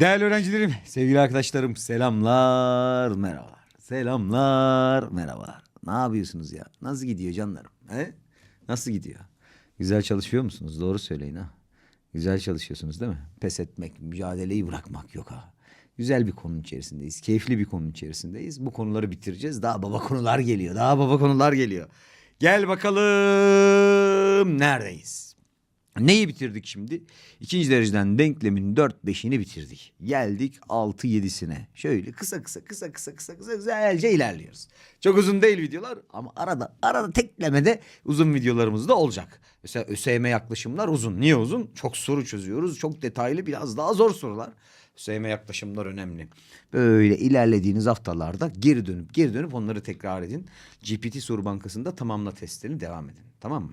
Değerli öğrencilerim, sevgili arkadaşlarım, selamlar, merhabalar. Selamlar, merhabalar. Ne yapıyorsunuz ya? Nasıl gidiyor canlarım? He? Nasıl gidiyor? Güzel çalışıyor musunuz? Doğru söyleyin ha. Güzel çalışıyorsunuz değil mi? Pes etmek, mücadeleyi bırakmak yok ha. Güzel bir konunun içerisindeyiz. Keyifli bir konunun içerisindeyiz. Bu konuları bitireceğiz. Daha baba konular geliyor. Daha baba konular geliyor. Gel bakalım neredeyiz? Neyi bitirdik şimdi? İkinci dereceden denklemin 4-5'ini bitirdik. Geldik 6-7'sine. Şöyle kısa kısa kısa kısa kısa kısa güzelce ilerliyoruz. Çok uzun değil videolar ama arada arada teklemede uzun videolarımız da olacak. Mesela ÖSYM yaklaşımlar uzun. Niye uzun? Çok soru çözüyoruz. Çok detaylı biraz daha zor sorular. ÖSYM yaklaşımlar önemli. Böyle ilerlediğiniz haftalarda geri dönüp geri dönüp onları tekrar edin. GPT soru bankasında tamamla testlerini devam edin. Tamam mı?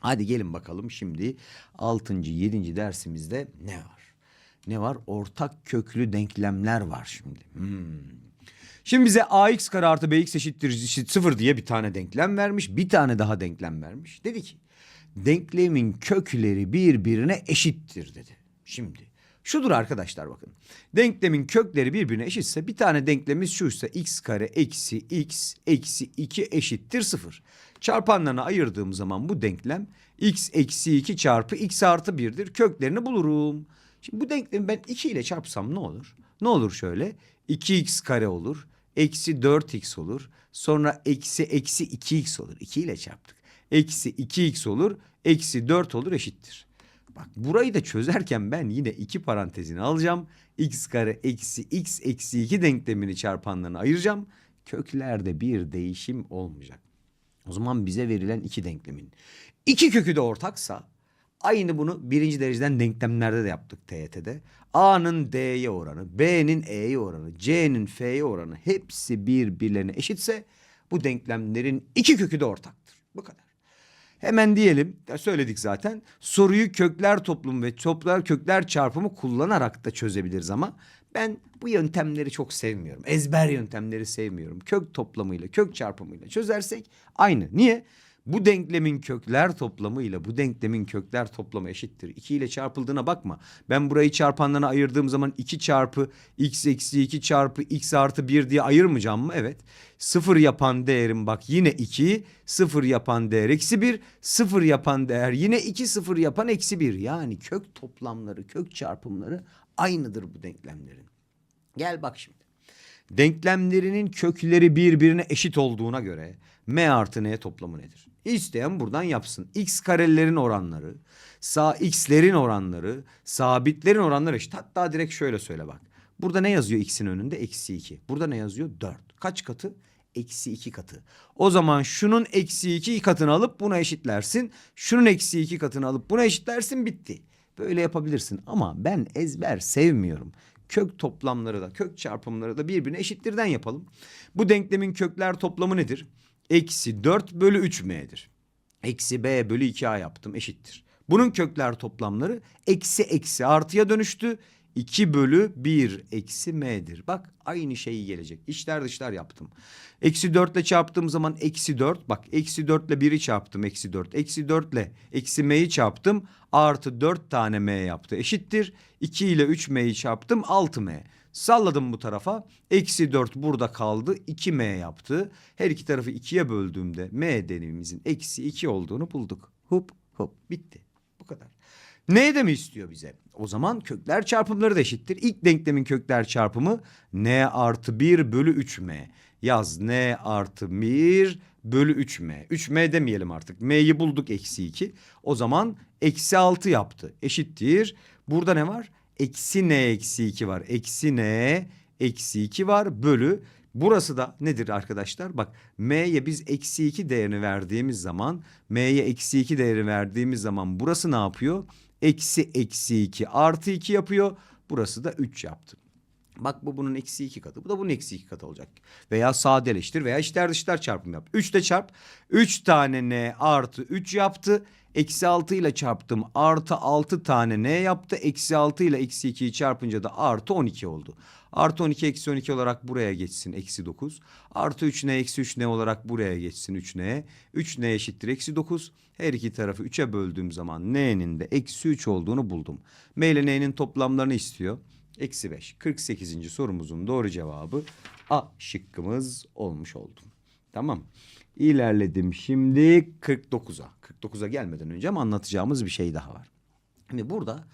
Hadi gelin bakalım şimdi 6. 7. dersimizde ne var? Ne var? Ortak köklü denklemler var şimdi. Hmm. Şimdi bize ax kare artı bx eşittir eşit 0 diye bir tane denklem vermiş. Bir tane daha denklem vermiş. Dedi ki denklemin kökleri birbirine eşittir dedi. Şimdi şudur arkadaşlar bakın. Denklemin kökleri birbirine eşitse bir tane denklemimiz şuysa x kare eksi x eksi 2 eşittir 0. Çarpanlarına ayırdığım zaman bu denklem x eksi 2 çarpı x artı 1'dir. Köklerini bulurum. Şimdi bu denklemi ben 2 ile çarpsam ne olur? Ne olur şöyle? 2x kare olur. Eksi 4x olur. Sonra eksi eksi 2x olur. 2 ile çarptık. Eksi 2x olur. Eksi 4 olur eşittir. Bak burayı da çözerken ben yine iki parantezini alacağım. x kare eksi x eksi 2 denklemini çarpanlarına ayıracağım. Köklerde bir değişim olmayacak. O zaman bize verilen iki denklemin iki kökü de ortaksa aynı bunu birinci dereceden denklemlerde de yaptık TYT'de. A'nın D'ye oranı, B'nin E'ye oranı, C'nin F'ye oranı hepsi birbirlerine eşitse bu denklemlerin iki kökü de ortaktır. Bu kadar. Hemen diyelim, söyledik zaten. Soruyu kökler toplumu ve toplar kökler çarpımı kullanarak da çözebiliriz ama ben bu yöntemleri çok sevmiyorum. Ezber yöntemleri sevmiyorum. Kök toplamıyla, kök çarpımıyla çözersek aynı. Niye? Bu denklemin kökler toplamıyla bu denklemin kökler toplamı eşittir. 2 ile çarpıldığına bakma. Ben burayı çarpanlarına ayırdığım zaman 2 çarpı x eksi 2 çarpı x artı 1 diye ayırmayacağım mı? Evet. Sıfır yapan değerim bak yine 2. Sıfır yapan değer eksi 1. Sıfır yapan değer yine 2. Sıfır yapan eksi 1. Yani kök toplamları, kök çarpımları aynıdır bu denklemlerin. Gel bak şimdi. Denklemlerinin kökleri birbirine eşit olduğuna göre m artı n toplamı nedir? İsteyen buradan yapsın. X karelerin oranları, sağ x'lerin oranları, sabitlerin oranları eşit. Hatta direkt şöyle söyle bak. Burada ne yazıyor x'in önünde? Eksi 2. Burada ne yazıyor? 4. Kaç katı? Eksi 2 katı. O zaman şunun eksi 2 katını alıp buna eşitlersin. Şunun eksi 2 katını alıp buna eşitlersin bitti. Böyle yapabilirsin ama ben ezber sevmiyorum. Kök toplamları da kök çarpımları da birbirine eşittirden yapalım. Bu denklemin kökler toplamı nedir? Eksi 4 bölü 3 m'dir. Eksi b bölü 2a yaptım eşittir. Bunun kökler toplamları eksi eksi artıya dönüştü. 2 bölü 1 eksi m'dir. Bak aynı şeyi gelecek. İçler dışlar yaptım. Eksi 4 ile çarptığım zaman eksi 4. Bak eksi 4 ile 1'i çarptım eksi 4. Eksi 4 ile eksi m'yi çarptım. Artı 4 tane m yaptı. Eşittir. 2 ile 3 m'yi çarptım 6 m. Salladım bu tarafa. Eksi 4 burada kaldı. 2m yaptı. Her iki tarafı 2'ye böldüğümde m deneyimimizin eksi 2 olduğunu bulduk. Hop hop bitti. Bu kadar. Ne de mi istiyor bize? O zaman kökler çarpımları da eşittir. İlk denklemin kökler çarpımı n artı 1 bölü 3m. Yaz n artı 1 bölü 3m. 3m demeyelim artık. m'yi bulduk eksi 2. O zaman eksi 6 yaptı. Eşittir. Burada ne var? Eksi n eksi 2 var. Eksi n eksi 2 var bölü. Burası da nedir arkadaşlar? Bak m'ye biz eksi 2 değerini verdiğimiz zaman m'ye eksi 2 değeri verdiğimiz zaman burası ne yapıyor? Eksi eksi 2 artı 2 yapıyor. Burası da 3 yaptı. Bak bu bunun eksi 2 katı. Bu da bunun eksi 2 katı olacak. Veya sadeleştir veya içler dışlar çarpım yap. 3 de çarp. 3 tane n artı 3 yaptı. Eksi 6 ile çarptım. Artı 6 tane n yaptı. Eksi 6 ile eksi 2'yi çarpınca da artı 12 oldu. Artı 12 eksi 12 olarak buraya geçsin. Eksi 9. Artı 3n eksi 3n olarak buraya geçsin 3n. 3n eşittir eksi 9. Her iki tarafı 3'e böldüğüm zaman n'nin de eksi 3 olduğunu buldum. m ile n'nin toplamlarını istiyor. Eksi 5. 48. sorumuzun doğru cevabı A şıkkımız olmuş oldu. Tamam. İlerledim şimdi 49'a. 49'a gelmeden önce ama anlatacağımız bir şey daha var. Şimdi burada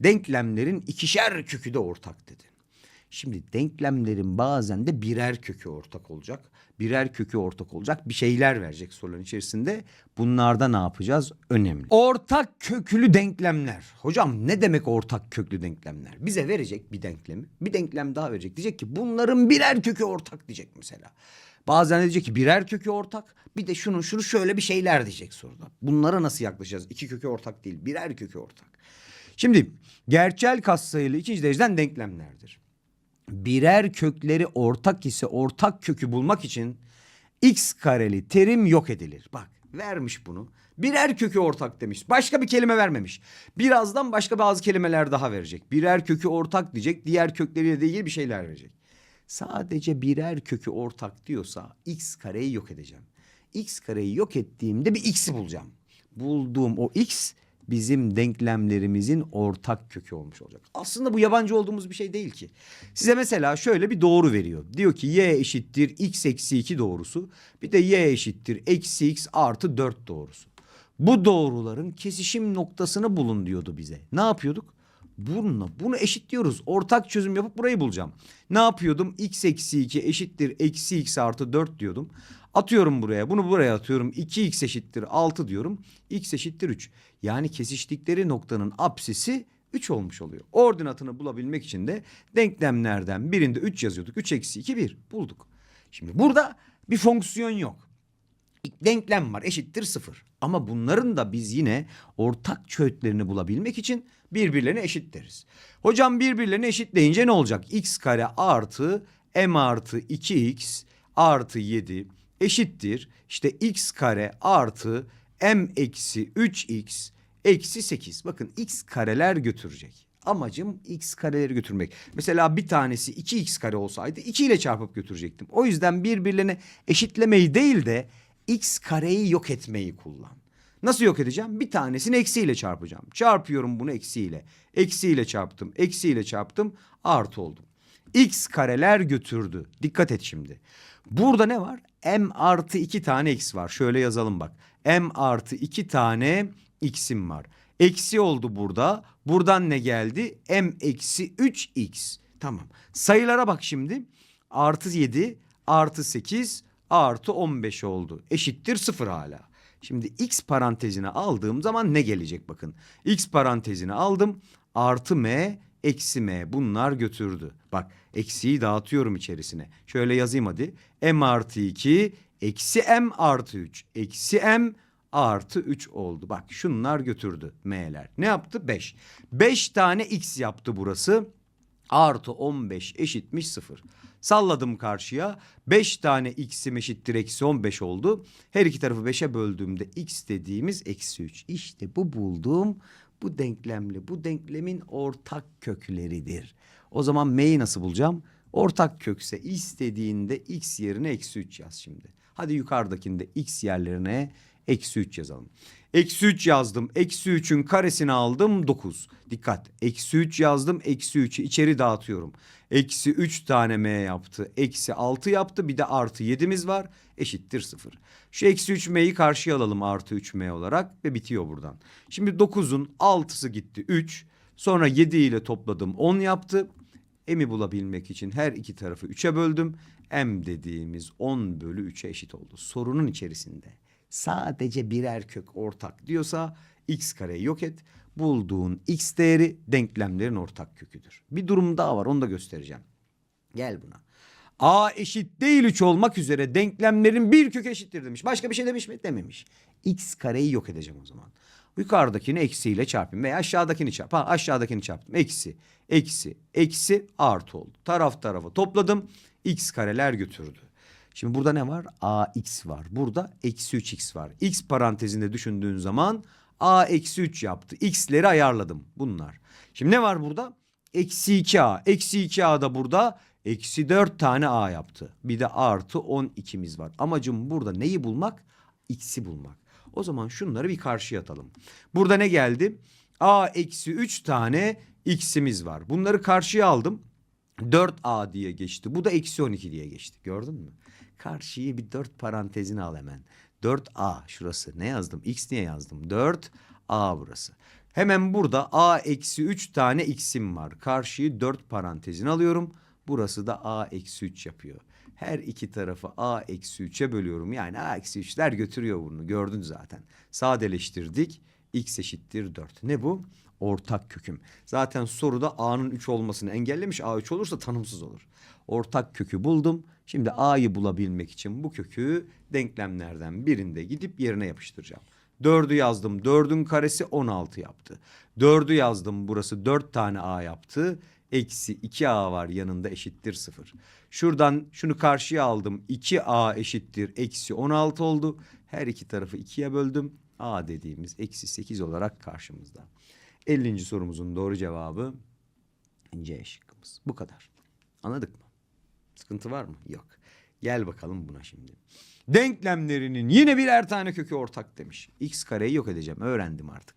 denklemlerin ikişer kökü de ortak dedi. Şimdi denklemlerin bazen de birer kökü ortak olacak. Birer kökü ortak olacak. Bir şeyler verecek soruların içerisinde. Bunlarda ne yapacağız? Önemli. Ortak köklü denklemler. Hocam ne demek ortak köklü denklemler? Bize verecek bir denklemi. Bir denklem daha verecek. Diyecek ki bunların birer kökü ortak diyecek mesela. Bazen diyecek ki birer kökü ortak. Bir de şunu şunu şöyle bir şeyler diyecek soruda. Bunlara nasıl yaklaşacağız? İki kökü ortak değil. Birer kökü ortak. Şimdi gerçel katsayılı ikinci dereceden denklemlerdir birer kökleri ortak ise ortak kökü bulmak için x kareli terim yok edilir. Bak vermiş bunu. Birer kökü ortak demiş. Başka bir kelime vermemiş. Birazdan başka bazı kelimeler daha verecek. Birer kökü ortak diyecek. Diğer kökleriyle de ilgili bir şeyler verecek. Sadece birer kökü ortak diyorsa x kareyi yok edeceğim. x kareyi yok ettiğimde bir x'i bulacağım. Bulduğum o x bizim denklemlerimizin ortak kökü olmuş olacak. Aslında bu yabancı olduğumuz bir şey değil ki. Size mesela şöyle bir doğru veriyor. Diyor ki y eşittir x eksi 2 doğrusu. Bir de y eşittir eksi x artı 4 doğrusu. Bu doğruların kesişim noktasını bulun diyordu bize. Ne yapıyorduk? Bununla bunu eşitliyoruz. Ortak çözüm yapıp burayı bulacağım. Ne yapıyordum? x eksi 2 eşittir eksi x artı 4 diyordum. Atıyorum buraya. Bunu buraya atıyorum. 2x eşittir 6 diyorum. x eşittir 3. Yani kesiştikleri noktanın apsisi 3 olmuş oluyor. Ordinatını bulabilmek için de denklemlerden birinde 3 yazıyorduk. 3 eksi 2 1 bulduk. Şimdi burada bir fonksiyon yok. Denklem var eşittir 0. Ama bunların da biz yine ortak çöğütlerini bulabilmek için birbirlerine eşit deriz. Hocam birbirlerine eşit deyince ne olacak? x kare artı m artı 2x artı 7 eşittir. İşte x kare artı m eksi 3x eksi 8. Bakın x kareler götürecek. Amacım x kareleri götürmek. Mesela bir tanesi 2x kare olsaydı 2 ile çarpıp götürecektim. O yüzden birbirlerine eşitlemeyi değil de x kareyi yok etmeyi kullan. Nasıl yok edeceğim? Bir tanesini eksiyle çarpacağım. Çarpıyorum bunu eksiyle. Eksiyle çarptım. Eksiyle çarptım. Artı oldum. X kareler götürdü. Dikkat et şimdi. Burada ne var? M artı iki tane x var. Şöyle yazalım bak. M artı iki tane x'im var. Eksi oldu burada. Buradan ne geldi? M eksi 3x. Tamam. Sayılara bak şimdi. Artı 7, artı 8, artı 15 oldu. Eşittir 0 hala. Şimdi x parantezine aldığım zaman ne gelecek bakın. X parantezine aldım. Artı m, eksi m bunlar götürdü. Bak eksiyi dağıtıyorum içerisine. Şöyle yazayım hadi. m artı 2, eksi m artı 3. Eksi m artı 3 oldu. Bak şunlar götürdü m'ler. Ne yaptı? 5. 5 tane x yaptı burası. Artı 15 eşitmiş 0. Salladım karşıya. 5 tane x'im eşittir eksi 15 oldu. Her iki tarafı 5'e böldüğümde x dediğimiz eksi 3. İşte bu bulduğum bu denklemli. Bu denklemin ortak kökleridir. O zaman m'yi nasıl bulacağım? Ortak kökse istediğinde x yerine eksi 3 yaz şimdi. Hadi yukarıdakinde x yerlerine eksi 3 yazalım. Eksi 3 yazdım. Eksi 3'ün karesini aldım 9. Dikkat. Eksi 3 yazdım. Eksi 3'ü içeri dağıtıyorum. Eksi 3 tane m yaptı. Eksi 6 yaptı. Bir de artı 7'miz var. Eşittir 0. Şu eksi 3 m'yi karşıya alalım artı 3 m olarak ve bitiyor buradan. Şimdi 9'un 6'sı gitti 3. Sonra 7 ile topladım 10 yaptı. M'i bulabilmek için her iki tarafı 3'e böldüm. M dediğimiz 10 bölü 3'e eşit oldu. Sorunun içerisinde sadece birer kök ortak diyorsa x kareyi yok et. Bulduğun x değeri denklemlerin ortak köküdür. Bir durum daha var onu da göstereceğim. Gel buna. A eşit değil 3 olmak üzere denklemlerin bir kök eşittir demiş. Başka bir şey demiş mi? Dememiş. X kareyi yok edeceğim o zaman. Yukarıdakini eksiyle çarpayım veya aşağıdakini çarp. Ha aşağıdakini çarptım. Eksi, eksi, eksi artı oldu. Taraf tarafa topladım. X kareler götürdü. Şimdi burada ne var? AX var. Burada eksi 3x var. X parantezinde düşündüğün zaman A eksi 3 yaptı. X'leri ayarladım bunlar. Şimdi ne var burada? Eksi 2A. Eksi 2A da burada eksi 4 tane A yaptı. Bir de artı 12'miz var. Amacım burada neyi bulmak? X'i bulmak. O zaman şunları bir karşıya atalım. Burada ne geldi? A eksi 3 tane x'imiz var. Bunları karşıya aldım. 4a diye geçti. Bu da eksi 12 diye geçti. Gördün mü? Karşıyı bir 4 parantezine al hemen. 4a şurası. Ne yazdım? X niye yazdım? 4a burası. Hemen burada a eksi 3 tane x'im var. Karşıyı 4 parantezine alıyorum. Burası da a eksi 3 yapıyor. Her iki tarafı a eksi 3'e bölüyorum. Yani a eksi 3'ler götürüyor bunu. Gördün zaten. Sadeleştirdik. x eşittir 4. Ne bu? Ortak köküm. Zaten soruda a'nın 3 olmasını engellemiş. a 3 olursa tanımsız olur. Ortak kökü buldum. Şimdi a'yı bulabilmek için bu kökü denklemlerden birinde gidip yerine yapıştıracağım. 4'ü yazdım. 4'ün karesi 16 yaptı. 4'ü yazdım. Burası 4 tane a yaptı. Eksi 2a var yanında eşittir 0. Şuradan şunu karşıya aldım. 2a eşittir eksi 16 oldu. Her iki tarafı 2'ye böldüm. a dediğimiz eksi 8 olarak karşımızda. 50. sorumuzun doğru cevabı C şıkkımız. Bu kadar. Anladık mı? Sıkıntı var mı? Yok. Gel bakalım buna şimdi. Denklemlerinin yine birer tane kökü ortak demiş. X kareyi yok edeceğim. Öğrendim artık.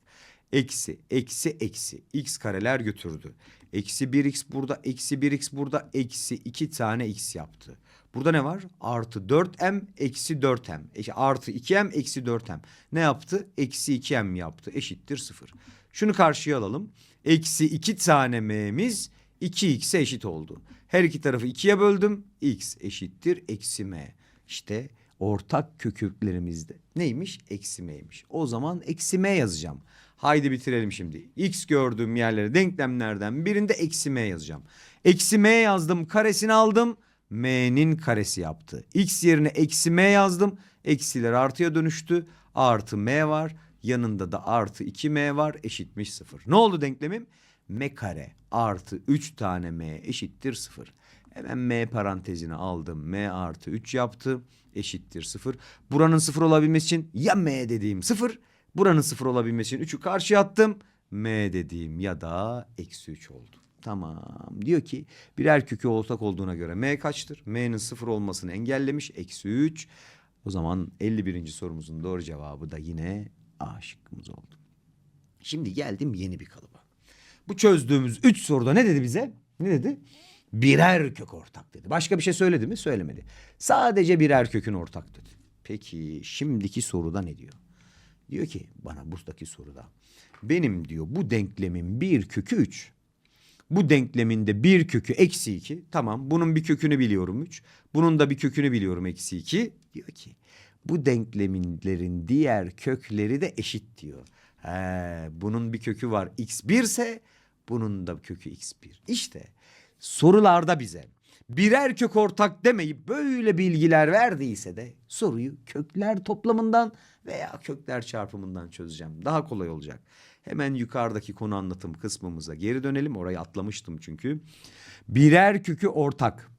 Eksi, eksi, eksi. X kareler götürdü. Eksi 1x burada, eksi 1x burada, eksi 2 tane x yaptı. Burada ne var? Artı 4m, eksi 4m. E, artı 2m, eksi 4m. Ne yaptı? Eksi 2m yaptı. Eşittir 0. Şunu karşıya alalım. Eksi 2 tane m'miz 2x'e eşit oldu. Her iki tarafı ikiye böldüm. x eşittir eksi m. İşte ortak köklerimizde neymiş? Eksi m'ymiş. O zaman eksi m yazacağım. Haydi bitirelim şimdi. X gördüğüm yerlere denklemlerden birinde eksi m yazacağım. Eksi m yazdım karesini aldım. M'nin karesi yaptı. X yerine eksi m yazdım. Eksiler artıya dönüştü. Artı m var. Yanında da artı 2m var eşitmiş 0. Ne oldu denklemim? M kare artı 3 tane m eşittir 0. Hemen m parantezine aldım. m artı 3 yaptı eşittir 0. Buranın 0 olabilmesi için ya m dediğim 0. Buranın 0 olabilmesi için 3'ü karşıya attım. m dediğim ya da eksi 3 oldu. Tamam. Diyor ki birer kökü ortak olduğuna göre m kaçtır? m'nin 0 olmasını engellemiş. Eksi 3. O zaman 51. sorumuzun doğru cevabı da yine A şıkkımız oldu. Şimdi geldim yeni bir kalıba. Bu çözdüğümüz üç soruda ne dedi bize? Ne dedi? Birer kök ortak dedi. Başka bir şey söyledi mi? Söylemedi. Sadece birer kökün ortak dedi. Peki şimdiki soruda ne diyor? Diyor ki bana buradaki soruda. Benim diyor bu denklemin bir kökü üç. Bu denkleminde bir kökü eksi iki. Tamam bunun bir kökünü biliyorum üç. Bunun da bir kökünü biliyorum eksi iki. Diyor ki bu denkleminlerin diğer kökleri de eşit diyor. He, bunun bir kökü var x1 ise bunun da kökü x1. İşte sorularda bize birer kök ortak demeyip böyle bilgiler verdiyse de soruyu kökler toplamından veya kökler çarpımından çözeceğim. Daha kolay olacak. Hemen yukarıdaki konu anlatım kısmımıza geri dönelim. Orayı atlamıştım çünkü. Birer kökü ortak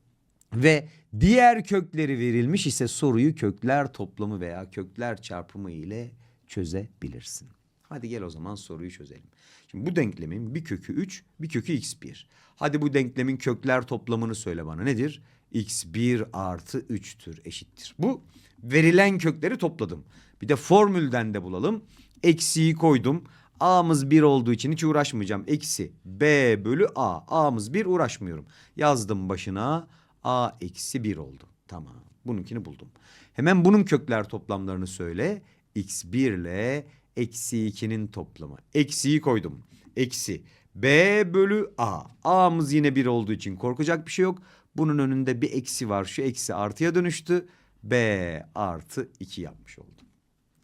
ve diğer kökleri verilmiş ise soruyu kökler toplamı veya kökler çarpımı ile çözebilirsin. Hadi gel o zaman soruyu çözelim. Şimdi bu denklemin bir kökü 3, bir kökü x1. Hadi bu denklemin kökler toplamını söyle bana nedir? x1 artı 3'tür eşittir. Bu verilen kökleri topladım. Bir de formülden de bulalım. Eksiyi koydum. A'mız 1 olduğu için hiç uğraşmayacağım. Eksi B bölü A. A'mız 1 uğraşmıyorum. Yazdım başına A eksi 1 oldu. Tamam. Bununkini buldum. Hemen bunun kökler toplamlarını söyle. X1 ile eksi 2'nin toplamı. Eksiyi koydum. Eksi B bölü A. A'mız yine 1 olduğu için korkacak bir şey yok. Bunun önünde bir eksi var. Şu eksi artıya dönüştü. B artı 2 yapmış oldum.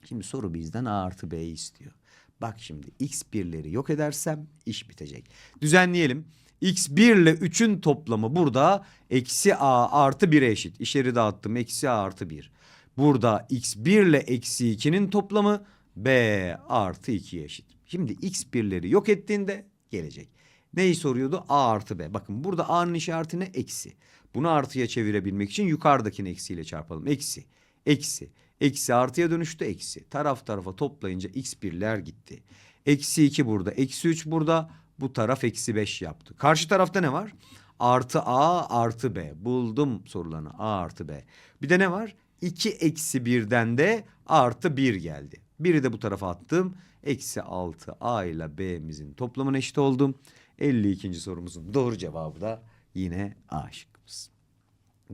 Şimdi soru bizden A artı B'yi istiyor. Bak şimdi x birleri yok edersem iş bitecek. Düzenleyelim. x1 ile 3'ün toplamı burada eksi a artı 1'e eşit. İşleri dağıttım eksi a artı 1. Burada x1 ile eksi 2'nin toplamı b artı 2'ye eşit. Şimdi x birleri yok ettiğinde gelecek. Neyi soruyordu? A artı B. Bakın burada A'nın işareti ne? Eksi. Bunu artıya çevirebilmek için yukarıdakini eksiyle çarpalım. Eksi. Eksi. Eksi artıya dönüştü eksi. Taraf tarafa toplayınca x birler gitti. Eksi 2 burada. Eksi 3 burada. Bu taraf eksi 5 yaptı. Karşı tarafta ne var? Artı A artı B. Buldum sorularını. A artı B. Bir de ne var? 2 eksi 1'den de artı 1 geldi. Biri de bu tarafa attım. Eksi 6 A ile B'mizin toplamına eşit oldum. 52. sorumuzun doğru cevabı da yine A şıkkımız.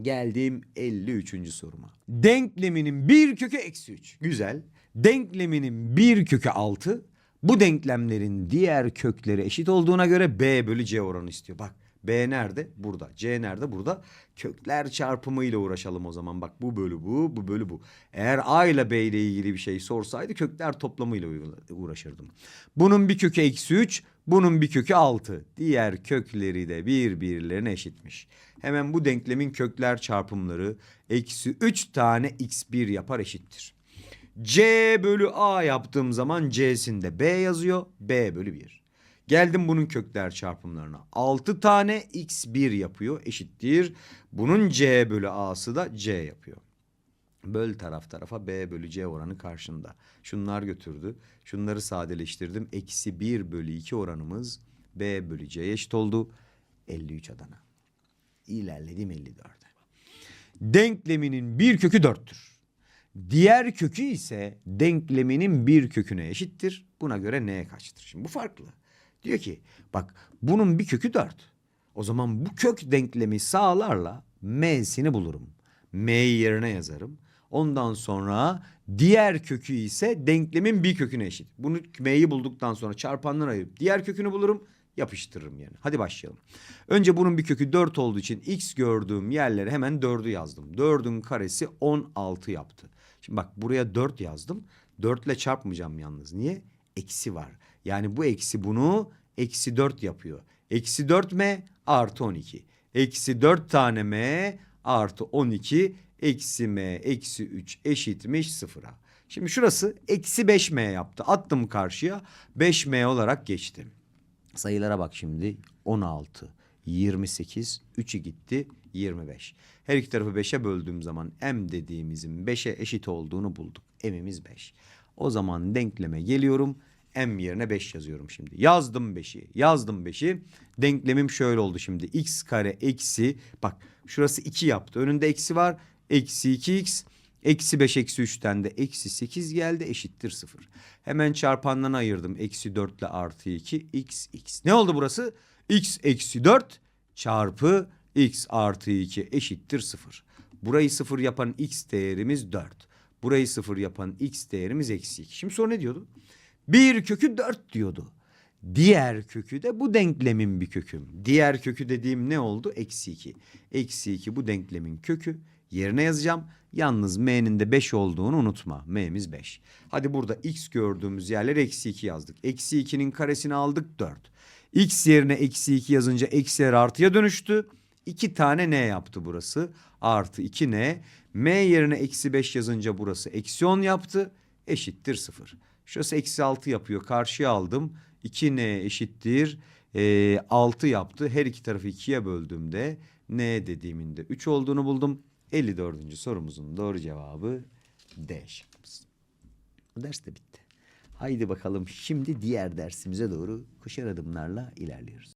Geldim 53. soruma. Denkleminin bir kökü eksi 3. Güzel. Denkleminin bir kökü 6. Bu denklemlerin diğer kökleri eşit olduğuna göre B bölü C oranı istiyor. Bak B nerede? Burada. C nerede? Burada. Kökler çarpımıyla uğraşalım o zaman. Bak bu bölü bu, bu bölü bu. Eğer A ile B ile ilgili bir şey sorsaydı kökler toplamıyla uğra- uğraşırdım. Bunun bir kökü eksi 3, bunun bir kökü 6. Diğer kökleri de birbirlerine eşitmiş. Hemen bu denklemin kökler çarpımları eksi 3 tane x1 yapar eşittir. C bölü A yaptığım zaman C'sinde B yazıyor. B bölü 1. Geldim bunun kökler çarpımlarına. 6 tane x1 yapıyor eşittir. Bunun C bölü A'sı da C yapıyor. Böl taraf tarafa B bölü C oranı karşında. Şunlar götürdü. Şunları sadeleştirdim. Eksi 1 bölü 2 oranımız B bölü C eşit oldu. 53 Adana. İlerledim 54'e. Denkleminin bir kökü 4'tür. Diğer kökü ise denkleminin bir köküne eşittir. Buna göre n kaçtır? Şimdi bu farklı. Diyor ki bak bunun bir kökü 4. O zaman bu kök denklemi sağlarla m'sini bulurum. M'yi yerine yazarım. Ondan sonra diğer kökü ise denklemin bir köküne eşit. Bunu m'yi bulduktan sonra çarpanlara ayırıp diğer kökünü bulurum yapıştırırım yani. Hadi başlayalım. Önce bunun bir kökü 4 olduğu için x gördüğüm yerlere hemen 4'ü yazdım. 4'ün karesi 16 yaptı. Şimdi bak buraya 4 yazdım. 4 ile çarpmayacağım yalnız. Niye? Eksi var. Yani bu eksi bunu eksi 4 yapıyor. Eksi 4 m artı 12. Eksi 4 tane m artı 12 eksi m eksi 3 eşitmiş sıfıra. Şimdi şurası eksi 5m yaptı. Attım karşıya 5m olarak geçtim. Sayılara bak şimdi. 16, 28, 3'ü gitti 25. Her iki tarafı 5'e böldüğüm zaman m dediğimizin 5'e eşit olduğunu bulduk. m'imiz 5. O zaman denkleme geliyorum. M yerine 5 yazıyorum şimdi. Yazdım 5'i. Yazdım 5'i. Denklemim şöyle oldu şimdi. x kare eksi bak şurası 2 yaptı. Önünde eksi var. Eksi 2x Eksi 5 eksi 3'ten de eksi 8 geldi eşittir 0. Hemen çarpandan ayırdım. Eksi 4 ile artı 2 x x. Ne oldu burası? x eksi 4 çarpı x artı 2 eşittir 0. Burayı 0 yapan x değerimiz 4. Burayı 0 yapan x değerimiz eksi 2. Şimdi soru ne diyordu? Bir kökü 4 diyordu. Diğer kökü de bu denklemin bir kökü. Diğer kökü dediğim ne oldu? Eksi 2. Eksi 2 bu denklemin kökü. Yerine yazacağım. Yalnız m'nin de 5 olduğunu unutma. m'miz 5. Hadi burada x gördüğümüz yerler eksi 2 yazdık. Eksi 2'nin karesini aldık 4. x yerine eksi 2 yazınca eksiler artıya dönüştü. 2 tane n yaptı burası. Artı 2 n. m yerine eksi 5 yazınca burası eksi 10 yaptı. Eşittir 0. Şurası eksi 6 yapıyor. Karşıya aldım. 2n eşittir. e, 6 yaptı. Her iki tarafı 2'ye böldüğümde n dediğimin de 3 olduğunu buldum. 54. sorumuzun doğru cevabı D şıkkımız. Bu ders de bitti. Haydi bakalım şimdi diğer dersimize doğru koşar adımlarla ilerliyoruz.